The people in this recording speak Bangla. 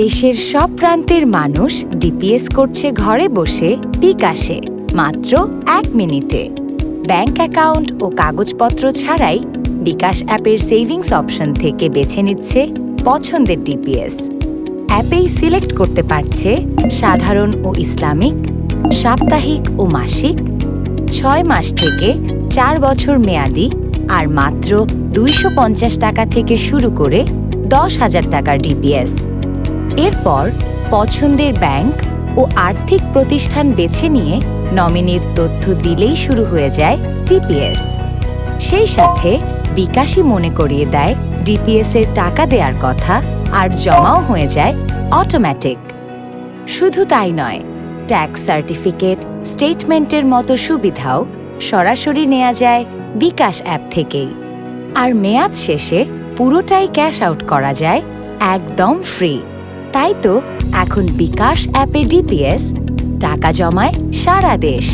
দেশের সব প্রান্তের মানুষ ডিপিএস করছে ঘরে বসে বিকাশে, মাত্র এক মিনিটে। ব্যাংক অ্যাকাউন্ট ও কাগজপত্র ছাড়াই বিকাশ অ্যাপের সেভিংস অপশন থেকে বেছে নিচ্ছে পছন্দের ডিপিএস অ্যাপেই সিলেক্ট করতে পারছে সাধারণ ও ইসলামিক, সাপ্তাহিক ও মাসিক, ছয় মাস থেকে চার বছর মেয়াদি আর মাত্র দুইশো পঞ্চাশ টাকা থেকে শুরু করে দশ হাজার টাকার ডিপিএস এরপর পছন্দের ব্যাংক ও আর্থিক প্রতিষ্ঠান বেছে নিয়ে নমিনির তথ্য দিলেই শুরু হয়ে যায় ডিপিএস সেই সাথে বিকাশই মনে করিয়ে দেয় ডিপিএস এর টাকা দেওয়ার কথা আর জমাও হয়ে যায় অটোমেটিক শুধু তাই নয়, ট্যাক্স সার্টিফিকেট, স্টেটমেন্টের মতো সুবিধাও সরাসরি নেওয়া যায় বিকাশ অ্যাপ থেকেই। আর মেয়াদ শেষে পুরোটাই ক্যাশ আউট করা যায় একদম ফ্রি। তাই তো এখন বিকাশ অ্যাপে ডিপিএস টাকা জমায় সারা দেশ।